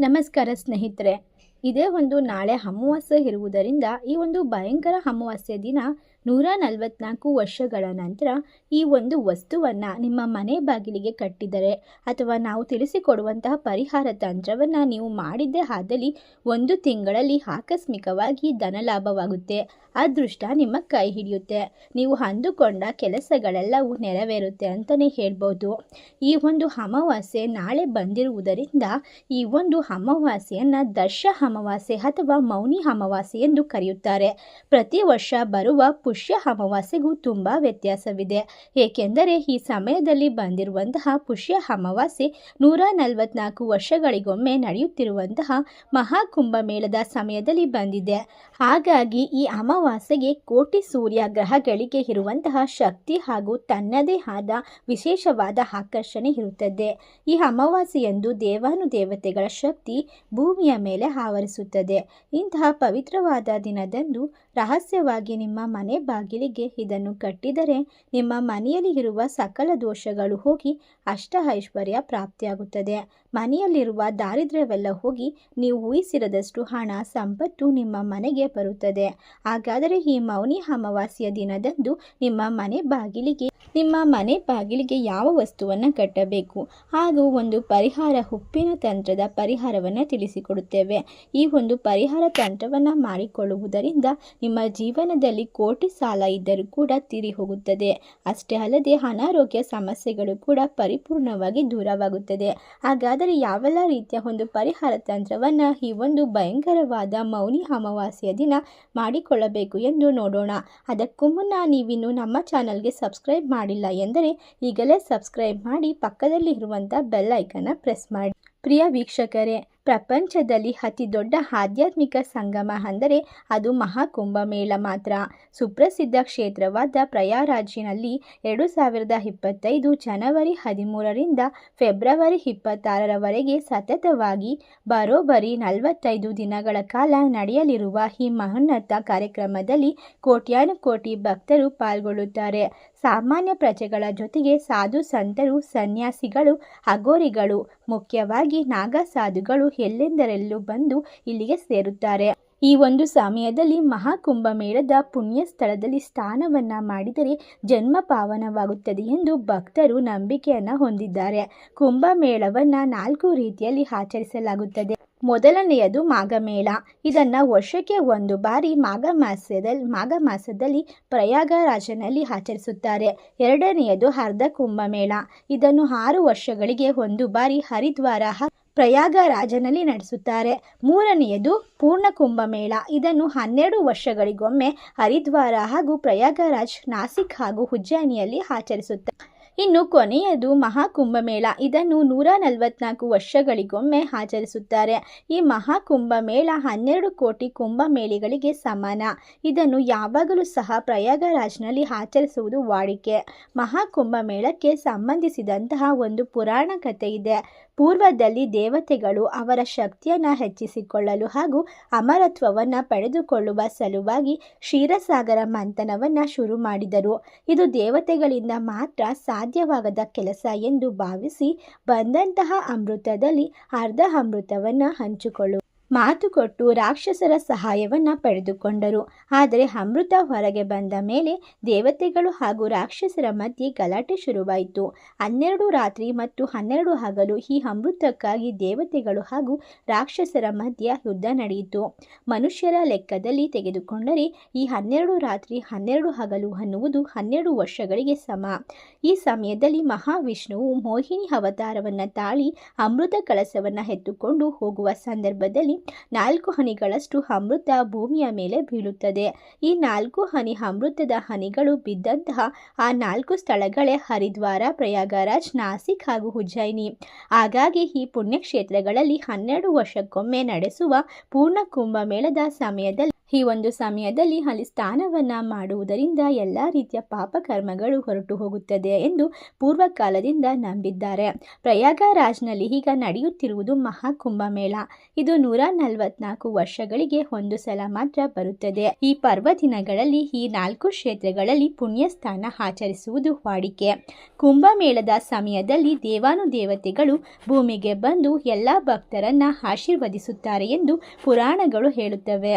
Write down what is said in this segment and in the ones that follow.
ನಮಸ್ಕಾರ ಸ್ನೇಹಿತರೆ. ಇದೇ ಒಂದು ನಾಳೆ ಅಮಾವಾಸ್ಯೆ ಇರುವುದರಿಂದ ಈ ಒಂದು ಭಯಂಕರ ಅಮಾವಾಸ್ಯೆ ದಿನ ನೂರ ನಲವತ್ನಾಲ್ಕು ವರ್ಷಗಳ ನಂತರ ಈ ಒಂದು ವಸ್ತುವನ್ನು ನಿಮ್ಮ ಮನೆ ಬಾಗಿಲಿಗೆ ಕಟ್ಟಿದರೆ ಅಥವಾ ನಾವು ತಿಳಿಸಿಕೊಡುವಂತಹ ಪರಿಹಾರ ತಂತ್ರವನ್ನು ನೀವು ಮಾಡಿದ್ದೇ ಆದಲ್ಲಿ ಒಂದು ತಿಂಗಳಲ್ಲಿ ಆಕಸ್ಮಿಕವಾಗಿ ಧನಲಾಭವಾಗುತ್ತೆ ಅದೃಷ್ಟ ನಿಮ್ಮ ಕೈ ಹಿಡಿಯುತ್ತೆ. ನೀವು ಅಂದುಕೊಂಡ ಕೆಲಸಗಳೆಲ್ಲವೂ ನೆರವೇರುತ್ತೆ ಅಂತಲೇ ಹೇಳ್ಬೋದು. ಈ ಒಂದು ಅಮಾವಾಸ್ಯೆ ನಾಳೆ ಬಂದಿರುವುದರಿಂದ ಈ ಒಂದು ಅಮಾವಾಸ್ಯೆಯನ್ನು ದರ್ಶ ಅಮಾವಾಸ್ಯೆ ಅಥವಾ ಮೌನಿ ಅಮಾವಾಸ್ಯೆ ಎಂದು ಕರೆಯುತ್ತಾರೆ. ಪ್ರತಿ ವರ್ಷ ಬರುವ ಪುಷ್ಯ ಅಮಾವಾಸ್ಯೆಗೂ ತುಂಬ ವ್ಯತ್ಯಾಸವಿದೆ. ಏಕೆಂದರೆ ಈ ಸಮಯದಲ್ಲಿ ಬಂದಿರುವಂತಹ ಪುಷ್ಯ ಅಮಾವಾಸ್ಯೆ ನೂರ ನಲವತ್ನಾಲ್ಕು ವರ್ಷಗಳಿಗೊಮ್ಮೆ ನಡೆಯುತ್ತಿರುವಂತಹ ಮಹಾಕುಂಭ ಮೇಳದ ಸಮಯದಲ್ಲಿ ಬಂದಿದೆ. ಹಾಗಾಗಿ ಈ ಅಮಾವಾಸ್ಯೆಗೆ ಕೋಟಿ ಸೂರ್ಯ ಗ್ರಹಗಳಿಗೆ ಇರುವಂತಹ ಶಕ್ತಿ ಹಾಗೂ ತನ್ನದೇ ಆದ ವಿಶೇಷವಾದ ಆಕರ್ಷಣೆ ಇರುತ್ತದೆ. ಈ ಅಮಾವಾಸ್ಯೆಯಂದು ದೇವಾನುದೇವತೆಗಳ ಶಕ್ತಿ ಭೂಮಿಯ ಮೇಲೆ ಆವರಿಸುತ್ತದೆ. ಇಂತಹ ಪವಿತ್ರವಾದ ದಿನದಂದು ರಹಸ್ಯವಾಗಿ ನಿಮ್ಮ ಮನೆ ಬಾಗಿಲಿಗೆ ಇದನ್ನು ಕಟ್ಟಿದರೆ ನಿಮ್ಮ ಮನೆಯಲ್ಲಿ ಇರುವ ಸಕಲ ದೋಷಗಳು ಹೋಗಿ ಅಷ್ಟ ಐಶ್ವರ್ಯ ಪ್ರಾಪ್ತಿಯಾಗುತ್ತದೆ. ಮನೆಯಲ್ಲಿರುವ ದಾರಿದ್ರ್ಯವೆಲ್ಲ ಹೋಗಿ ನೀವು ಊಹಿಸಿರದಷ್ಟು ಹಣ, ಸಂಪತ್ತು ನಿಮ್ಮ ಮನೆಗೆ ಬರುತ್ತದೆ. ಹಾಗಾದರೆ ಈ ಮೌನಿ ಅಮಾವಾಸ್ಯ ದಿನದಂದು ನಿಮ್ಮ ಮನೆ ಬಾಗಿಲಿಗೆ, ನಿಮ್ಮ ಮನೆ ಬಾಗಿಲಿಗೆ ಯಾವ ವಸ್ತುವನ್ನು ಕಟ್ಟಬೇಕು? ಹಾಗೂ ಒಂದು ಪರಿಹಾರ ಉಪ್ಪಿನ ತಂತ್ರದ ಪರಿಹಾರವನ್ನು ತಿಳಿಸಿಕೊಡುತ್ತೇವೆ. ಈ ಒಂದು ಪರಿಹಾರ ತಂತ್ರವನ್ನು ಮಾಡಿಕೊಳ್ಳುವುದರಿಂದ ನಿಮ್ಮ ಜೀವನದಲ್ಲಿ ಕೋಟಿ ಸಾಲ ಇದ್ದರೂ ಕೂಡ ತೀರಿ ಹೋಗುತ್ತದೆ. ಅಷ್ಟೇ ಅಲ್ಲದೆ ಅನಾರೋಗ್ಯ ಸಮಸ್ಯೆಗಳು ಕೂಡ ಪರಿಪೂರ್ಣವಾಗಿ ದೂರವಾಗುತ್ತದೆ. ಹಾಗಾದರೆ ಯಾವೆಲ್ಲ ರೀತಿಯ ಒಂದು ಪರಿಹಾರ ತಂತ್ರವನ್ನು ಈ ಒಂದು ಭಯಂಕರವಾದ ಮೌನಿ ಅಮಾವಾಸ್ಯೆಯ ದಿನ ಮಾಡಿಕೊಳ್ಳಬೇಕು ಎಂದು ನೋಡೋಣ. ಅದಕ್ಕೂ ಮುನ್ನ ನೀವಿನ್ನು ನಮ್ಮ ಚಾನಲ್ಗೆ ಸಬ್ಸ್ಕ್ರೈಬ್ ಮಾಡಿಲ್ಲ ಎಂದರೆ ಈಗಲೇ ಸಬ್ಸ್ಕ್ರೈಬ್ ಮಾಡಿ ಪಕ್ಕದಲ್ಲಿ ಇರುವಂಥ ಬೆಲ್ ಐಕನ್ನ ಪ್ರೆಸ್ ಮಾಡಿ. ಪ್ರಿಯ ವೀಕ್ಷಕರೇ, ಪ್ರಪಂಚದಲ್ಲಿ ಅತಿ ದೊಡ್ಡ ಆಧ್ಯಾತ್ಮಿಕ ಸಂಗಮ ಅಂದರೆ ಅದು ಮಹಾಕುಂಭಮೇಳ ಮಾತ್ರ. ಸುಪ್ರಸಿದ್ಧ ಕ್ಷೇತ್ರವಾದ ಪ್ರಯಾರಾಜಿನಲ್ಲಿ ಎರಡು ಸಾವಿರದ ಇಪ್ಪತ್ತೈದು ಜನವರಿ ಹದಿಮೂರರಿಂದ ಫೆಬ್ರವರಿ ಇಪ್ಪತ್ತಾರರವರೆಗೆ ಸತತವಾಗಿ ಬರೋಬ್ಬರಿ ನಲವತ್ತೈದು ದಿನಗಳ ಕಾಲ ನಡೆಯಲಿರುವ ಈ ಮಹೋನ್ನತ ಕಾರ್ಯಕ್ರಮದಲ್ಲಿ ಕೋಟ್ಯಾನು ಕೋಟಿ ಭಕ್ತರು ಪಾಲ್ಗೊಳ್ಳುತ್ತಾರೆ. ಸಾಮಾನ್ಯ ಪ್ರಜೆಗಳ ಜೊತೆಗೆ ಸಾಧು ಸಂತರು, ಸನ್ಯಾಸಿಗಳು ಅಗೋರಿಗಳು ಮುಖ್ಯವಾಗಿ ನಾಗ ಸಾಧುಗಳು ಎಲ್ಲೆಂದರೆಲ್ಲೂ ಬಂದು ಇಲ್ಲಿಗೆ ಸೇರುತ್ತಾರೆ. ಈ ಒಂದು ಸಮಯದಲ್ಲಿ ಮಹಾಕುಂಭಮೇಳದ ಪುಣ್ಯ ಸ್ಥಳದಲ್ಲಿ ಸ್ನಾನವನ್ನು ಮಾಡಿದರೆ ಜನ್ಮ ಪಾವನವಾಗುತ್ತದೆ ಎಂದು ಭಕ್ತರು ನಂಬಿಕೆಯನ್ನು ಹೊಂದಿದ್ದಾರೆ. ಕುಂಭಮೇಳವನ್ನು ನಾಲ್ಕು ರೀತಿಯಲ್ಲಿ ಆಚರಿಸಲಾಗುತ್ತದೆ. ಮೊದಲನೆಯದು ಮಾಘಮೇಳ. ಇದನ್ನು ವರ್ಷಕ್ಕೆ ಒಂದು ಬಾರಿ ಮಾಘ ಮಾಸದಲ್ಲಿ ಮಾಘ ಮಾಸದಲ್ಲಿ ಪ್ರಯಾಗರಾಜನಲ್ಲಿ ಆಚರಿಸುತ್ತಾರೆ. ಎರಡನೆಯದು ಅರ್ಧ ಕುಂಭಮೇಳ ಇದನ್ನು ಆರು ವರ್ಷಗಳಿಗೆ ಒಂದು ಬಾರಿ ಹರಿದ್ವಾರ ಪ್ರಯಾಗರಾಜನಲ್ಲಿ ನಡೆಸುತ್ತಾರೆ. ಮೂರನೆಯದು ಪೂರ್ಣ ಕುಂಭಮೇಳ ಇದನ್ನು ಹನ್ನೆರಡು ವರ್ಷಗಳಿಗೊಮ್ಮೆ ಹರಿದ್ವಾರ ಹಾಗೂ ಪ್ರಯಾಗರಾಜ್ ನಾಸಿಕ್ ಹಾಗೂ ಉಜ್ಜಯಿನಿಯಲ್ಲಿ ಆಚರಿಸುತ್ತಾರೆ. ಇನ್ನು ಕೊನೆಯದು ಮಹಾಕುಂಭಮೇಳ. ಇದನ್ನು ನೂರ ನಲವತ್ನಾಲ್ಕು ವರ್ಷಗಳಿಗೊಮ್ಮೆ ಆಚರಿಸುತ್ತಾರೆ. ಈ ಮಹಾಕುಂಭಮೇಳ ಹನ್ನೆರಡು ಕೋಟಿ ಕುಂಭಮೇಳಿಗಳಿಗೆ ಸಮಾನ. ಇದನ್ನು ಯಾವಾಗಲೂ ಸಹ ಪ್ರಯಾಗರಾಜ್ನಲ್ಲಿ ಆಚರಿಸುವುದು ವಾಡಿಕೆ. ಮಹಾಕುಂಭಮೇಳಕ್ಕೆ ಸಂಬಂಧಿಸಿದಂತಹ ಒಂದು ಪುರಾಣ ಕಥೆ ಇದೆ ಪೂರ್ವದಲ್ಲಿ ದೇವತೆಗಳು ಅವರ ಶಕ್ತಿಯನ್ನು ಹೆಚ್ಚಿಸಿಕೊಳ್ಳಲು ಹಾಗೂ ಅಮರತ್ವವನ್ನು ಪಡೆದುಕೊಳ್ಳುವ ಸಲುವಾಗಿ ಕ್ಷೀರಸಾಗರ ಮಂಥನವನ್ನು ಶುರು ಮಾಡಿದರು. ಇದು ದೇವತೆಗಳಿಂದ ಮಾತ್ರ ಸಾಧ್ಯವಾಗದ ಕೆಲಸ ಎಂದು ಭಾವಿಸಿ ಬಂದಂತಹ ಅಮೃತದಲ್ಲಿ ಅರ್ಧ ಅಮೃತವನ್ನು ಹಂಚಿಕೊಳ್ಳು ಮಾತು ಕೊಟ್ಟು ರಾಕ್ಷಸರ ಸಹಾಯವನ್ನು ಪಡೆದುಕೊಂಡರು. ಆದರೆ ಅಮೃತ ಹೊರಗೆ ಬಂದ ಮೇಲೆ ದೇವತೆಗಳು ಹಾಗೂ ರಾಕ್ಷಸರ ಮಧ್ಯೆ ಗಲಾಟೆ ಶುರುವಾಯಿತು. ಹನ್ನೆರಡು ರಾತ್ರಿ ಮತ್ತು ಹನ್ನೆರಡು ಹಗಲು ಈ ಅಮೃತಕ್ಕಾಗಿ ದೇವತೆಗಳು ಹಾಗೂ ರಾಕ್ಷಸರ ಮಧ್ಯೆ ಯುದ್ಧ ನಡೆಯಿತು. ಮನುಷ್ಯರ ಲೆಕ್ಕದಲ್ಲಿ ತೆಗೆದುಕೊಂಡರೆ ಈ ಹನ್ನೆರಡು ರಾತ್ರಿ ಹನ್ನೆರಡು ಹಗಲು ಅನ್ನುವುದು ಹನ್ನೆರಡು ವರ್ಷಗಳಿಗೆ ಸಮ. ಈ ಸಮಯದಲ್ಲಿ ಮಹಾವಿಷ್ಣುವು ಮೋಹಿನಿ ಅವತಾರವನ್ನು ತಾಳಿ ಅಮೃತ ಕಳಸವನ್ನು ಎತ್ತುಕೊಂಡು ಹೋಗುವ ಸಂದರ್ಭದಲ್ಲಿ ನಾಲ್ಕು ಹನಿಗಳಷ್ಟು ಅಮೃತ ಭೂಮಿಯ ಮೇಲೆ ಬೀಳುತ್ತದೆ. ಈ ನಾಲ್ಕು ಹನಿ ಅಮೃತದ ಹನಿಗಳು ಬಿದ್ದಂತಹ ಆ ನಾಲ್ಕು ಸ್ಥಳಗಳೇ ಹರಿದ್ವಾರ, ಪ್ರಯಾಗರಾಜ್, ನಾಸಿಕ್ ಹಾಗೂ ಉಜ್ಜಯಿನಿ. ಹಾಗಾಗಿ ಈ ಪುಣ್ಯಕ್ಷೇತ್ರಗಳಲ್ಲಿ ಹನ್ನೆರಡು ವರ್ಷಕ್ಕೊಮ್ಮೆ ನಡೆಸುವ ಪೂರ್ಣ ಕುಂಭಮೇಳದ ಸಮಯದಲ್ಲಿ ಈ ಒಂದು ಸಮಯದಲ್ಲಿ ಅಲ್ಲಿ ಸ್ನಾನವನ್ನು ಮಾಡುವುದರಿಂದ ಎಲ್ಲ ರೀತಿಯ ಪಾಪಕರ್ಮಗಳು ಹೊರಟು ಹೋಗುತ್ತದೆ ಎಂದು ಪೂರ್ವಕಾಲದಿಂದ ನಂಬಿದ್ದಾರೆ. ಪ್ರಯಾಗರಾಜ್ನಲ್ಲಿ ಈಗ ನಡೆಯುತ್ತಿರುವುದು ಮಹಾಕುಂಭಮೇಳ ಇದು ನೂರ ನಲವತ್ನಾಲ್ಕು ವರ್ಷಗಳಿಗೆ ಒಂದು ಸಲ ಮಾತ್ರ ಬರುತ್ತದೆ. ಈ ಪರ್ವ ದಿನಗಳಲ್ಲಿ ಈ ನಾಲ್ಕು ಕ್ಷೇತ್ರಗಳಲ್ಲಿ ಪುಣ್ಯಸ್ಥಾನ ಆಚರಿಸುವುದು ವಾಡಿಕೆ. ಕುಂಭಮೇಳದ ಸಮಯದಲ್ಲಿ ದೇವಾನುದೇವತೆಗಳು ಭೂಮಿಗೆ ಬಂದು ಎಲ್ಲ ಭಕ್ತರನ್ನ ಆಶೀರ್ವದಿಸುತ್ತಾರೆ ಎಂದು ಪುರಾಣಗಳು ಹೇಳುತ್ತವೆ.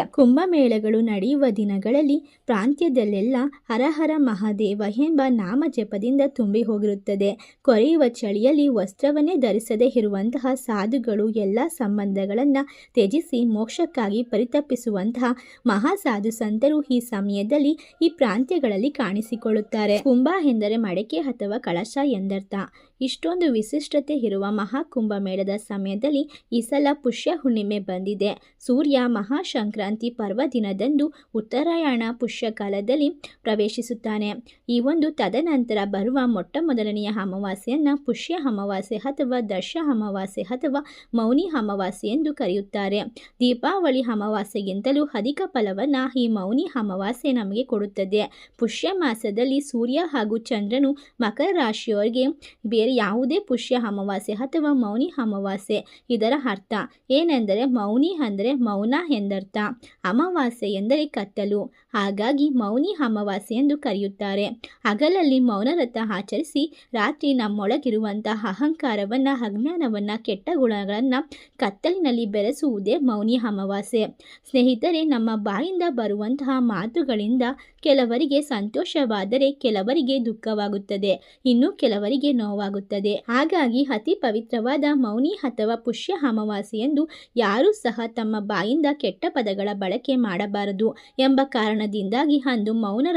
ಕುಂಭಮೇಳಗಳು ನಡೆಯುವ ದಿನಗಳಲ್ಲಿ ಪ್ರಾಂತ್ಯದಲ್ಲೆಲ್ಲ ಹರಹರ ಮಹಾದೇವ ಎಂಬ ನಾಮ ಜಪದಿಂದ ತುಂಬಿ ಹೋಗಿರುತ್ತದೆ. ಕೊರೆಯುವ ಚಳಿಯಲ್ಲಿ ವಸ್ತ್ರವನ್ನೇ ಧರಿಸದೇ ಇರುವಂತಹ ಸಾಧುಗಳು ಎಲ್ಲ ಸಂಬಂಧಗಳನ್ನು ತ್ಯಜಿಸಿ ಮೋಕ್ಷಕ್ಕಾಗಿ ಪರಿತಪಿಸುವಂತಹ ಮಹಾಸಾಧು ಸಂತರು ಈ ಸಮಯದಲ್ಲಿ ಈ ಪ್ರಾಂತ್ಯಗಳಲ್ಲಿ ಕಾಣಿಸಿಕೊಳ್ಳುತ್ತಾರೆ. ಕುಂಭ ಎಂದರೆ ಮಡಕೆ ಅಥವಾ ಕಳಶ ಎಂದರ್ಥ. ಇಷ್ಟೊಂದು ವಿಶಿಷ್ಟತೆ ಇರುವ ಮಹಾಕುಂಭಮೇಳದ ಸಮಯದಲ್ಲಿ ಈ ಸಲ ಪುಷ್ಯ ಹುಣ್ಣಿಮೆ ಬಂದಿದೆ. ಸೂರ್ಯ ಮಹಾಸಂಕ್ರಾಂತಿ ಪರ್ವ ದಿನದಂದು ಉತ್ತರಾಯಣ ಪುಷ್ಯಕಾಲದಲ್ಲಿ ಪ್ರವೇಶಿಸುತ್ತಾನೆ. ಈ ಒಂದು ತದನಂತರ ಬರುವ ಮೊಟ್ಟ ಮೊದಲನೆಯ ಅಮಾವಾಸ್ಯೆಯನ್ನು ಪುಷ್ಯ ಅಮಾವಾಸ್ಯೆ ಅಥವಾ ದರ್ಶ ಅಮಾವಾಸ್ಯೆ ಅಥವಾ ಮೌನಿ ಅಮಾವಾಸ್ಯೆ ಎಂದು ಕರೆಯುತ್ತಾರೆ. ದೀಪಾವಳಿ ಅಮಾವಾಸ್ಯೆಗಿಂತಲೂ ಅಧಿಕ ಫಲವನ್ನು ಈ ಮೌನಿ ಅಮಾವಾಸ್ಯೆ ನಮಗೆ ಕೊಡುತ್ತದೆ. ಪುಷ್ಯ ಮಾಸದಲ್ಲಿ ಸೂರ್ಯ ಹಾಗೂ ಚಂದ್ರನು ಮಕರ ರಾಶಿಯವರಿಗೆ ಬೇರೆ ಯಾವುದೇ ಪುಷ್ಯ ಅಮಾವಾಸ್ಯೆ ಅಥವಾ ಮೌನಿ ಅಮಾವಾಸ್ಯೆ ಇದರ ಅರ್ಥ ಏನೆಂದರೆ ಮೌನಿ ಅಂದರೆ ಮೌನ ಎಂದರ್ಥ. ಅಮಾವಾಸ್ಯೆ ಎಂದರೆ ಕತ್ತಲು. ಹಾಗಾಗಿ ಮೌನಿ ಅಮಾವಾಸ್ಯೆ ಎಂದು ಕರೆಯುತ್ತಾರೆ. ಹಗಲಲ್ಲಿ ಮೌನವ್ರತ ಆಚರಿಸಿ ರಾತ್ರಿ ನಮ್ಮೊಳಗಿರುವಂತಹ ಅಹಂಕಾರವನ್ನು, ಅಜ್ಞಾನವನ್ನು, ಕೆಟ್ಟ ಗುಣಗಳನ್ನು ಕತ್ತಲಿನಲ್ಲಿ ಬೆರೆಸುವುದೇ ಮೌನಿ ಅಮಾವಾಸ್ಯೆ. ಸ್ನೇಹಿತರೆ, ನಮ್ಮ ಬಾಯಿಂದ ಬರುವಂತಹ ಮಾತುಗಳಿಂದ ಕೆಲವರಿಗೆ ಸಂತೋಷವಾದರೆ ಕೆಲವರಿಗೆ ದುಃಖವಾಗುತ್ತದೆ, ಇನ್ನು ಕೆಲವರಿಗೆ ನೋವಾಗುತ್ತದೆ. ಹಾಗಾಗಿ ಅತಿ ಪವಿತ್ರವಾದ ಮೌನಿ ಅಥವಾ ಪುಷ್ಯ ಎಂದು ಯಾರೂ ಸಹ ತಮ್ಮ ಬಾಯಿಂದ ಕೆಟ್ಟ ಪದಗಳ ಬಳಕೆ ಮಾಡಬಾರದು ಎಂಬ ಕಾರಣದಿಂದಾಗಿ ಅಂದು ಮೌನ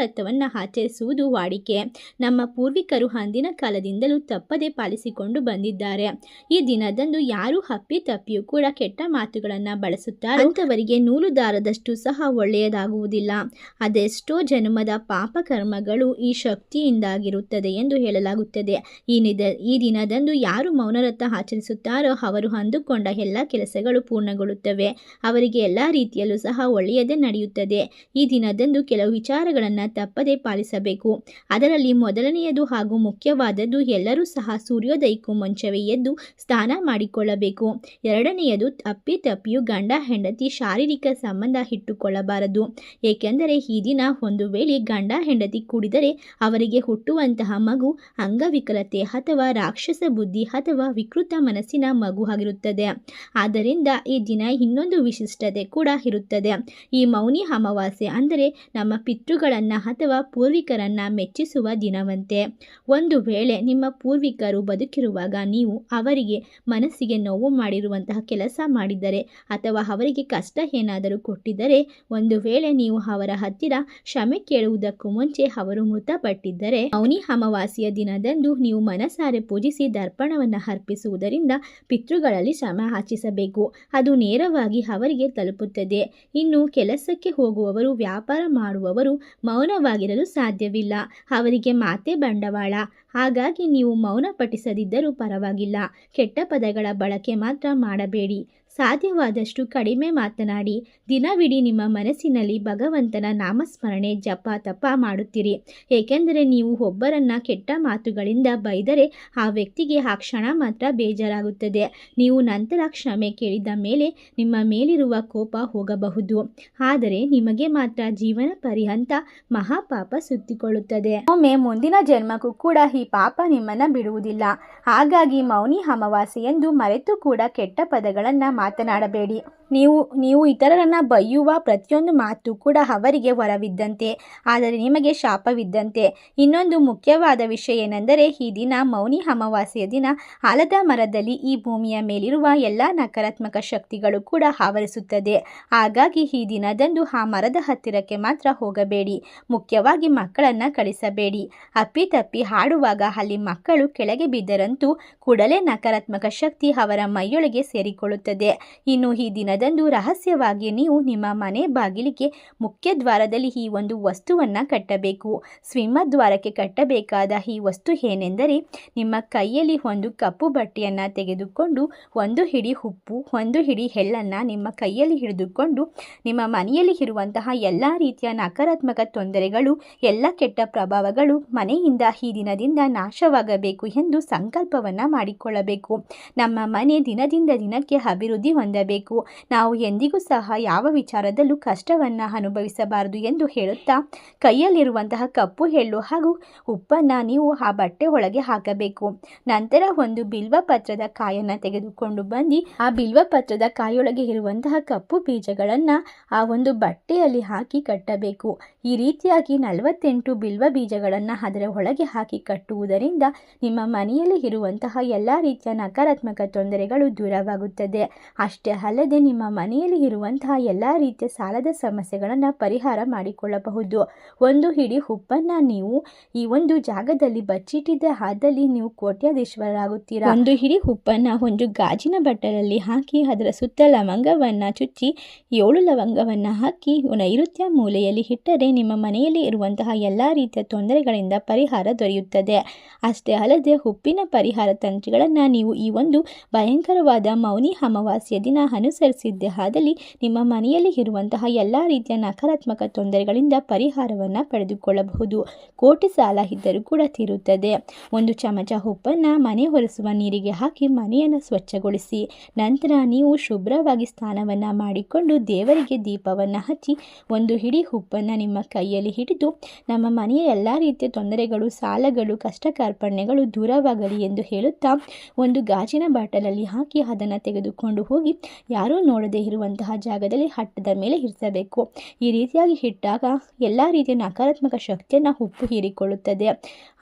ಆಚರಿಸುವುದು ವಾಡಿಕೆ. ನಮ್ಮ ಪೂರ್ವಿಕರು ಅಂದಿನ ಕಾಲದಿಂದಲೂ ತಪ್ಪದೆ ಪಾಲಿಸಿಕೊಂಡು ಬಂದಿದ್ದಾರೆ. ಈ ದಿನದಂದು ಯಾರು ಹಪ್ಪಿ ತಪ್ಪಿಯೂ ಕೂಡ ಕೆಟ್ಟ ಮಾತುಗಳನ್ನು ಬಳಸುತ್ತಾರೆ ಅಂಥವರಿಗೆ ನೂಲು ದಾರದಷ್ಟು ಸಹ ಒಳ್ಳೆಯದಾಗುವುದಿಲ್ಲ. ಅದೆಷ್ಟೋ ಜನ್ಮದ ಪಾಪಕರ್ಮಗಳು ಈ ಶಕ್ತಿಯಿಂದಾಗಿರುತ್ತದೆ ಎಂದು ಹೇಳಲಾಗುತ್ತದೆ. ಈ ನಿದ, ಈ ದಿನದಂದು ಯಾರು ಮೌನರತ್ತ ಆಚರಿಸುತ್ತಾರೋ ಅವರು ಅಂದುಕೊಂಡ ಎಲ್ಲ ಕೆಲಸಗಳು ಪೂರ್ಣಗೊಳ್ಳುತ್ತವೆ. ಅವರಿಗೆ ಎಲ್ಲ ರೀತಿಯಲ್ಲೂ ಸಹ ಒಳ್ಳೆಯದೇ ನಡೆಯುತ್ತದೆ. ಈ ದಿನದಂದು ಕೆಲವು ವಿಚಾರಗಳನ್ನು ತಪ್ಪದೇ ಪಾಲಿಸಬೇಕು. ಅದರಲ್ಲಿ ಮೊದಲನೆಯದು ಹಾಗೂ ಮುಖ್ಯವಾದದ್ದು ಎಲ್ಲರೂ ಸಹ ಸೂರ್ಯೋದಯಕ್ಕೂ ಮುಂಚವೇ ಎದ್ದು ಸ್ನಾನ ಮಾಡಿಕೊಳ್ಳಬೇಕು. ಎರಡನೆಯದು ತಪ್ಪಿ ತಪ್ಪಿಯು ಗಂಡ, ಹೆಂಡತಿ ಶಾರೀರಿಕ ಸಂಬಂಧ ಇಟ್ಟುಕೊಳ್ಳಬಾರದು. ಏಕೆಂದರೆ ಈ ದಿನ ಒಂದು ವೇಳೆ ಗಂಡ ಹೆಂಡತಿ ಕೂಡಿದರೆ ಅವರಿಗೆ ಹುಟ್ಟುವಂತಹ ಮಗು ಅಂಗವಿಕಲತೆ ಅಥವಾ ರಾಕ್ಷಸ ಬುದ್ಧಿ ಅಥವಾ ವಿಕೃತ ಮನಸ್ಸಿನ ಮಗು ಆಗಿರುತ್ತದೆ. ಆದ್ದರಿಂದ ಈ ದಿನ ಇನ್ನೊಂದು ವಿಶಿಷ್ಟತೆ ಕೂಡ ಇರುತ್ತದೆ. ಈ ಮೌನಿ ಅಮಾವಾಸ್ಯೆ ಅಂದರೆ ನಮ್ಮ ಪಿತೃಗಳನ್ನು ಅಥವಾ ಪೂರ್ವಿಕರನ್ನು ಮೆಚ್ಚಿಸುವ ದಿನವಂತೆ. ಒಂದು ವೇಳೆ ನಿಮ್ಮ ಪೂರ್ವಿಕರು ಬದುಕಿರುವಾಗ ನೀವು ಅವರಿಗೆ ಮನಸ್ಸಿಗೆ ನೋವು ಮಾಡಿರುವಂತಹ ಕೆಲಸ ಮಾಡಿದ್ದರೆ ಅಥವಾ ಅವರಿಗೆ ಕಷ್ಟ ಏನಾದರೂ ಕೊಟ್ಟಿದ್ದರೆ, ಒಂದು ವೇಳೆ ನೀವು ಅವರ ಹತ್ತಿರ ಕ್ಷಮೆ ಕೇಳುವುದಕ್ಕೂ ಮುಂಚೆ ಅವರು ಮೃತಪಟ್ಟಿದ್ದರೆ ಮೌನಿ ಅಮಾವಾಸ್ಯ ದಿನದಂದು ನೀವು ಮನಸಾರೆ ಪೂಜಿಸಿ ದರ್ಪಣವನ್ನು ಅರ್ಪಿಸುವುದರಿಂದ ಪಿತೃಗಳಲ್ಲಿ ಶ್ರಮ ಆಚಿಸಬೇಕು ಅದು ನೇರವಾಗಿ ಅವರಿಗೆ ತಲುಪುತ್ತದೆ. ಇನ್ನು ಕೆಲಸಕ್ಕೆ ಹೋಗುವವರು, ವ್ಯಾಪಾರ ಮಾಡುವವರು ಮೌನವಾಗಿರಲು ಸಾಧ್ಯವಿಲ್ಲ. ಅವರಿಗೆ ಮಾತೆ ಬಂಡವಾಳ. ಹಾಗಾಗಿ ನೀವು ಮೌನ ಪಠಿಸದಿದ್ದರೂ ಪರವಾಗಿಲ್ಲ. ಕೆಟ್ಟ ಪದಗಳ ಬಳಕೆ ಮಾತ್ರ ಮಾಡಬೇಡಿ. ಸಾಧ್ಯವಾದಷ್ಟು ಕಡಿಮೆ ಮಾತನಾಡಿ, ದಿನವಿಡೀ ನಿಮ್ಮ ಮನಸ್ಸಿನಲ್ಲಿ ಭಗವಂತನ ನಾಮಸ್ಮರಣೆ ಜಪ ತಪ ಮಾಡುತ್ತೀರಿ. ಏಕೆಂದರೆ ನೀವು ಒಬ್ಬರನ್ನ ಕೆಟ್ಟ ಮಾತುಗಳಿಂದ ಬೈದರೆ ಆ ವ್ಯಕ್ತಿಗೆ ಆ ಕ್ಷಣ ಮಾತ್ರ ಬೇಜಾರಾಗುತ್ತದೆ. ನೀವು ನಂತರ ಕ್ಷಮೆ ಕೇಳಿದ ಮೇಲೆ ನಿಮ್ಮ ಮೇಲಿರುವ ಕೋಪ ಹೋಗಬಹುದು. ಆದರೆ ನಿಮಗೆ ಮಾತ್ರ ಜೀವನ ಪರಿಹಂತ ಮಹಾಪಾಪ ಸುತ್ತಿಕೊಳ್ಳುತ್ತದೆ. ಒಮ್ಮೆ ಮುಂದಿನ ಜನ್ಮಕ್ಕೂ ಕೂಡ ಈ ಪಾಪ ನಿಮ್ಮನ್ನ ಬಿಡುವುದಿಲ್ಲ. ಹಾಗಾಗಿ ಮೌನಿ ಅಮಾವಾಸ್ಯೆ ಎಂದು ಮರೆತು ಕೂಡ ಕೆಟ್ಟ ಪದಗಳನ್ನು ಮಾತನಾಡಬೇಡಿ. ನೀವು ನೀವು ಇತರರನ್ನು ಬೈಯುವ ಪ್ರತಿಯೊಂದು ಮಾತು ಕೂಡ ಅವರಿಗೆ ಹೊರವಿದ್ದಂತೆ ಆದರೆ ನಿಮಗೆ ಶಾಪವಿದ್ದಂತೆ. ಇನ್ನೊಂದು ಮುಖ್ಯವಾದ ವಿಷಯ ಏನೆಂದರೆ, ಈ ದಿನ ಮೌನಿ ಅಮಾವಾಸ್ಯೆಯ ದಿನ ಆಲದ ಮರದಲ್ಲಿ ಈ ಭೂಮಿಯ ಮೇಲಿರುವ ಎಲ್ಲ ನಕಾರಾತ್ಮಕ ಶಕ್ತಿಗಳು ಕೂಡ ಆವರಿಸುತ್ತದೆ. ಹಾಗಾಗಿ ಈ ದಿನದಂದು ಆ ಮರದ ಹತ್ತಿರಕ್ಕೆ ಮಾತ್ರ ಹೋಗಬೇಡಿ. ಮುಖ್ಯವಾಗಿ ಮಕ್ಕಳನ್ನು ಕಳಿಸಬೇಡಿ. ಅಪ್ಪಿತಪ್ಪಿ ಹಾಡುವಾಗ ಅಲ್ಲಿ ಮಕ್ಕಳು ಕೆಳಗೆ ಬಿದ್ದರಂತೂ ಕೂಡಲೇ ನಕಾರಾತ್ಮಕ ಶಕ್ತಿ ಅವರ ಮೈಯೊಳಗೆ ಸೇರಿಕೊಳ್ಳುತ್ತದೆ. ಇನ್ನು ಈ ದಿನದಂದು ರಹಸ್ಯವಾಗಿ ನೀವು ನಿಮ್ಮ ಮನೆ ಬಾಗಿಲಿಗೆ ಮುಖ್ಯ ದ್ವಾರದಲ್ಲಿ ಈ ಒಂದು ವಸ್ತುವನ್ನು ಕಟ್ಟಬೇಕು. ದ್ವಾರಕ್ಕೆ ಕಟ್ಟಬೇಕಾದ ಈ ವಸ್ತು ಏನೆಂದರೆ ನಿಮ್ಮ ಕೈಯಲ್ಲಿ ಒಂದು ಕಪ್ಪು ಬಟ್ಟೆಯನ್ನು ತೆಗೆದುಕೊಂಡು ಒಂದು ಹಿಡಿ ಉಪ್ಪು, ಒಂದು ಹಿಡಿ ಎಳ್ಳನ್ನು ನಿಮ್ಮ ಕೈಯಲ್ಲಿ ಹಿಡಿದುಕೊಂಡು ನಿಮ್ಮ ಮನೆಯಲ್ಲಿ ಇರುವಂತಹ ಎಲ್ಲ ರೀತಿಯ ನಕಾರಾತ್ಮಕ ತೊಂದರೆಗಳು, ಎಲ್ಲ ಕೆಟ್ಟ ಪ್ರಭಾವಗಳು ಮನೆಯಿಂದ ಈ ದಿನದಿಂದ ನಾಶವಾಗಬೇಕು ಎಂದು ಸಂಕಲ್ಪವನ್ನು ಮಾಡಿಕೊಳ್ಳಬೇಕು. ನಮ್ಮ ಮನೆ ದಿನದಿಂದ ದಿನಕ್ಕೆ ಅಭಿವೃದ್ಧಿ ಹೊಂದಬೇಕು. ನಾವು ಎಂದಿಗೂ ಸಹ ಯಾವ ವಿಚಾರದಲ್ಲೂ ಕಷ್ಟವನ್ನು ಅನುಭವಿಸಬಾರದು ಎಂದು ಹೇಳುತ್ತಾ ಕೈಯಲ್ಲಿರುವಂತಹ ಕಪ್ಪು ಎಳ್ಳು ಹಾಗೂ ಉಪ್ಪನ್ನು ನೀವು ಆ ಬಟ್ಟೆ ಒಳಗೆ ಹಾಕಬೇಕು. ನಂತರ ಒಂದು ಬಿಲ್ವ ಪತ್ರದ ಕಾಯನ್ನು ತೆಗೆದುಕೊಂಡು ಬಂದು ಆ ಬಿಲ್ವ ಪತ್ರದ ಕಾಯೊಳಗೆ ಇರುವಂತಹ ಕಪ್ಪು ಬೀಜಗಳನ್ನು ಆ ಒಂದು ಬಟ್ಟೆಯಲ್ಲಿ ಹಾಕಿ ಕಟ್ಟಬೇಕು. ಈ ರೀತಿಯಾಗಿ ನಲವತ್ತೆಂಟು ಬಿಲ್ವ ಬೀಜಗಳನ್ನು ಅದರ ಒಳಗೆ ಹಾಕಿ ಕಟ್ಟುವುದರಿಂದ ನಿಮ್ಮ ಮನೆಯಲ್ಲಿ ಇರುವಂತಹ ಎಲ್ಲ ರೀತಿಯ ನಕಾರಾತ್ಮಕ ತೊಂದರೆಗಳು ದೂರವಾಗುತ್ತದೆ. ಅಷ್ಟೇ ಅಲ್ಲದೆ ನಿಮ್ಮ ಮನೆಯಲ್ಲಿ ಇರುವಂತಹ ಎಲ್ಲ ರೀತಿಯ ಸಾಲದ ಸಮಸ್ಯೆಗಳನ್ನು ಪರಿಹಾರ ಮಾಡಿಕೊಳ್ಳಬಹುದು. ಒಂದು ಹಿಡಿ ಉಪ್ಪನ್ನು ನೀವು ಈ ಒಂದು ಜಾಗದಲ್ಲಿ ಬಚ್ಚಿಟ್ಟಿದ್ದ ಹಾದಲ್ಲಿ ನೀವು ಕೋಟ್ಯಾಧೀಶ್ವರರಾಗುತ್ತೀರಾ? ಒಂದು ಹಿಡಿ ಉಪ್ಪನ್ನು ಒಂದು ಗಾಜಿನ ಬಟ್ಟಲಲ್ಲಿ ಹಾಕಿ, ಅದರ ಸುತ್ತ ಲವಂಗವನ್ನು ಚುಚ್ಚಿ, ಏಳು ಲವಂಗವನ್ನು ಹಾಕಿ, ನೈಋತ್ಯ ಮೂಲೆಯಲ್ಲಿ ಇಟ್ಟರೆ ನಿಮ್ಮ ಮನೆಯಲ್ಲಿ ಇರುವಂತಹ ಎಲ್ಲ ರೀತಿಯ ತೊಂದರೆಗಳಿಂದ ಪರಿಹಾರ ದೊರೆಯುತ್ತದೆ. ಅಷ್ಟೇ ಅಲ್ಲದೆ ಉಪ್ಪಿನ ಪರಿಹಾರ ತಂತ್ರಗಳನ್ನು ನೀವು ಈ ಒಂದು ಭಯಂಕರವಾದ ಮೌನಿ ಅಮಾವಾಸ್ಯ ದಿನ ಅನುಸರಿಸಿದ್ದೇ ಆದಲ್ಲಿ ನಿಮ್ಮ ಮನೆಯಲ್ಲಿ ಇರುವಂತಹ ಎಲ್ಲ ರೀತಿಯ ನಕಾರಾತ್ಮಕ ತೊಂದರೆಗಳಿಂದ ಪರಿಹಾರವನ್ನು ಪಡೆದುಕೊಳ್ಳಬಹುದು. ಕೋಟಿ ಸಾಲ ಇದ್ದರೂ ಕೂಡ ತೀರುತ್ತದೆ. ಒಂದು ಚಮಚ ಉಪ್ಪನ್ನು ಮನೆ ಹೊರಿಸುವ ನೀರಿಗೆ ಹಾಕಿ ಮನೆಯನ್ನು ಸ್ವಚ್ಛಗೊಳಿಸಿ. ನಂತರ ನೀವು ಶುಭ್ರವಾಗಿ ಸ್ನಾನವನ್ನು ಮಾಡಿಕೊಂಡು ದೇವರಿಗೆ ದೀಪವನ್ನು ಹಚ್ಚಿ ಒಂದು ಹಿಡಿ ಉಪ್ಪನ್ನು ನಿಮ್ಮ ಕೈಯಲ್ಲಿ ಹಿಡಿದು ನಮ್ಮ ಮನೆಯ ಎಲ್ಲ ರೀತಿಯ ತೊಂದರೆಗಳು, ಸಾಲಗಳು ಕಷ್ಟ ಕಾರ್ಪಣ್ಯಗಳು ದೂರವಾಗಲಿ ಎಂದು ಹೇಳುತ್ತಾ ಒಂದು ಗಾಜಿನ ಬಾಟಲಲ್ಲಿ ಹಾಕಿ ಅದನ್ನು ತೆಗೆದುಕೊಂಡು ಹೋಗಿ ಯಾರೂ ನೋಡದೇ ಇರುವಂತಹ ಜಾಗದಲ್ಲಿ ಹಟ್ಟದ ಮೇಲೆ ಇರಿಸಬೇಕು. ಈ ರೀತಿಯಾಗಿ ಇಟ್ಟಾಗ ಎಲ್ಲ ರೀತಿಯ ನಕಾರಾತ್ಮಕ ಶಕ್ತಿಯನ್ನು ಉಪ್ಪು ಹೀರಿಕೊಳ್ಳುತ್ತದೆ.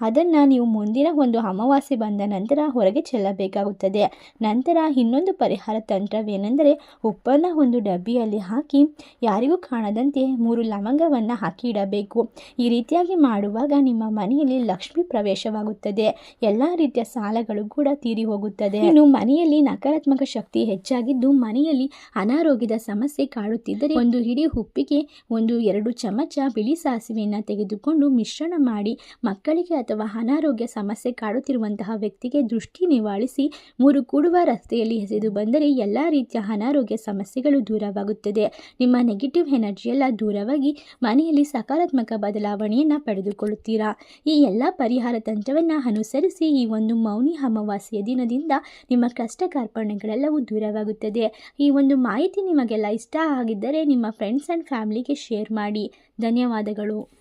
ಅದನ್ನು ನೀವು ಮುಂದಿನ ಒಂದು ಅಮಾವಾಸ್ಯೆ ಬಂದ ನಂತರ ಹೊರಗೆ ಚೆಲ್ಲಬೇಕಾಗುತ್ತದೆ. ನಂತರ ಇನ್ನೊಂದು ಪರಿಹಾರ ತಂತ್ರವೇನೆಂದರೆ ಉಪ್ಪನ್ನು ಒಂದು ಡಬ್ಬಿಯಲ್ಲಿ ಹಾಕಿ ಯಾರಿಗೂ ಕಾಣದಂತೆ ಮೂರು ಲವಂಗವನ್ನು ಹಾಕಿ ಇಡಬೇಕು. ಈ ರೀತಿಯಾಗಿ ಮಾಡುವಾಗ ನಿಮ್ಮ ಮನೆಯಲ್ಲಿ ಲಕ್ಷ್ಮಿ ಪ್ರವೇಶವಾಗುತ್ತದೆ. ಎಲ್ಲ ರೀತಿಯ ಸಾಲಗಳು ಕೂಡ ತೀರಿ ಹೋಗುತ್ತದೆ. ಇನ್ನು ಮನೆಯಲ್ಲಿ ನಕಾರಾತ್ಮಕ ಶಕ್ತಿ ಹೆಚ್ಚಾಗಿದ್ದು ಮನೆಯಲ್ಲಿ ಅನಾರೋಗ್ಯದ ಸಮಸ್ಯೆ ಕಾಡುತ್ತಿದ್ದರೆ ಒಂದು ಹಿಡಿ ಉಪ್ಪಿಗೆ ಒಂದು ಎರಡು ಚಮಚ ಬಿಳಿ ಸಾಸಿವೆಯನ್ನು ತೆಗೆದುಕೊಂಡು ಮಿಶ್ರಣ ಮಾಡಿ ಮಕ್ಕಳಿಗೆ ಅಥವಾ ಅನಾರೋಗ್ಯ ಸಮಸ್ಯೆ ಕಾಡುತ್ತಿರುವಂತಹ ವ್ಯಕ್ತಿಗೆ ದೃಷ್ಟಿ ನಿವಾಳಿಸಿ ಮೂರು ಕೂಡುವ ರಸ್ತೆಯಲ್ಲಿ ಎಸೆದು ಬಂದರೆ ಎಲ್ಲ ರೀತಿಯ ಅನಾರೋಗ್ಯ ಸಮಸ್ಯೆಗಳು ದೂರವಾಗುತ್ತದೆ. ನಿಮ್ಮ ನೆಗೆಟಿವ್ ಎನರ್ಜಿ ಎಲ್ಲ ದೂರವಾಗಿ ಮನೆಯಲ್ಲಿ ಸಕಾರಾತ್ಮಕ ಬದಲಾವಣೆಯನ್ನು ಪಡೆದುಕೊಳ್ಳುತ್ತೀರಾ? ಈ ಎಲ್ಲ ಪರಿಹಾರ ತಂತ್ರವನ್ನು ಅನುಸರಿಸಿ ಈ ಒಂದು ಮೌನಿ ಅಮಾವಾಸ್ಯ ದಿನದಿಂದ ನಿಮ್ಮ ಕಷ್ಟ ಕಾರ್ಪಣ್ಯಗಳೆಲ್ಲವೂ ದೂರವಾಗುತ್ತದೆ ಈ ಒಂದು ಮಾಹಿತಿ ನಿಮಗೆಲ್ಲ ಇಷ್ಟ ಆಗಿದ್ದರೆ ನಿಮ್ಮ ಫ್ರೆಂಡ್ಸ್ ಆ್ಯಂಡ್ ಫ್ಯಾಮಿಲಿಗೆ ಶೇರ್ ಮಾಡಿ. ಧನ್ಯವಾದಗಳು.